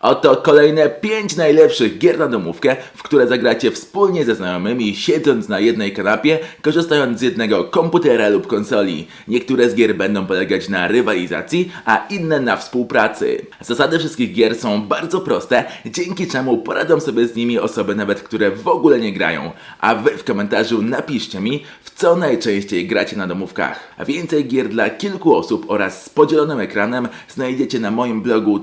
Oto kolejne 5 najlepszych gier na domówkę, w które zagracie wspólnie ze znajomymi, siedząc na jednej kanapie, korzystając z jednego komputera lub konsoli. Niektóre z gier będą polegać na rywalizacji, a inne na współpracy. Zasady wszystkich gier są bardzo proste, dzięki czemu poradzą sobie z nimi osoby nawet, które w ogóle nie grają. A wy w komentarzu napiszcie mi, w co najczęściej gracie na domówkach. Więcej gier dla kilku osób oraz z podzielonym ekranem znajdziecie na moim blogu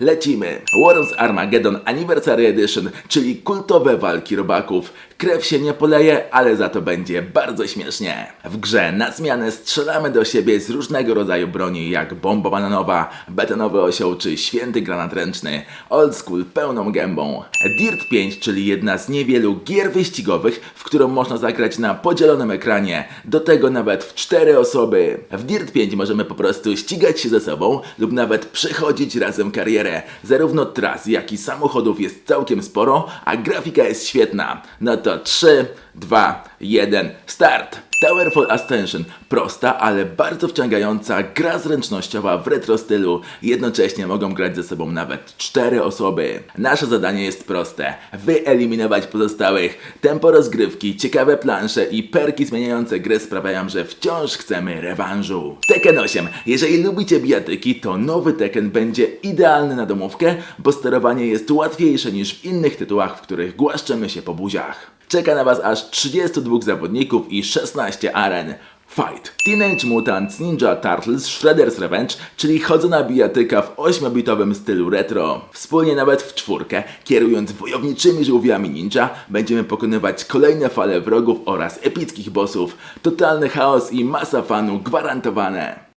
Lecimy! Worms Armageddon Anniversary Edition, czyli kultowe walki robaków. Krew się nie poleje, ale za to będzie bardzo śmiesznie. W grze na zmianę strzelamy do siebie z różnego rodzaju broni, jak bomba bananowa, betonowy osioł czy święty granat ręczny. Old school pełną gębą. Dirt 5, czyli jedna z niewielu gier wyścigowych, w którą można zagrać na podzielonym ekranie. Do tego nawet w cztery osoby. W Dirt 5 możemy po prostu ścigać się ze sobą lub nawet przechodzić razem karierę. Zarówno tras, jak i samochodów jest całkiem sporo, a grafika jest świetna. No to 3, 2, 1, start! Towerfall Ascension. Prosta, ale bardzo wciągająca gra zręcznościowa w retro stylu. Jednocześnie mogą grać ze sobą nawet cztery osoby. Nasze zadanie jest proste. Wyeliminować pozostałych. Tempo rozgrywki, ciekawe plansze i perki zmieniające grę sprawiają, że wciąż chcemy rewanżu. Tekken 8. Jeżeli lubicie bijatyki, to nowy Tekken będzie idealny na domówkę, bo sterowanie jest łatwiejsze niż w innych tytułach, w których głaszczemy się po buziach. Czeka na Was aż 32 zawodników i 16 aren. Fight! Teenage Mutant Ninja Turtles Shredder's Revenge, czyli chodzona bijatyka w 8-bitowym stylu retro. Wspólnie nawet w czwórkę, kierując wojowniczymi żółwiami ninja, będziemy pokonywać kolejne fale wrogów oraz epickich bossów. Totalny chaos i masa fanu gwarantowane.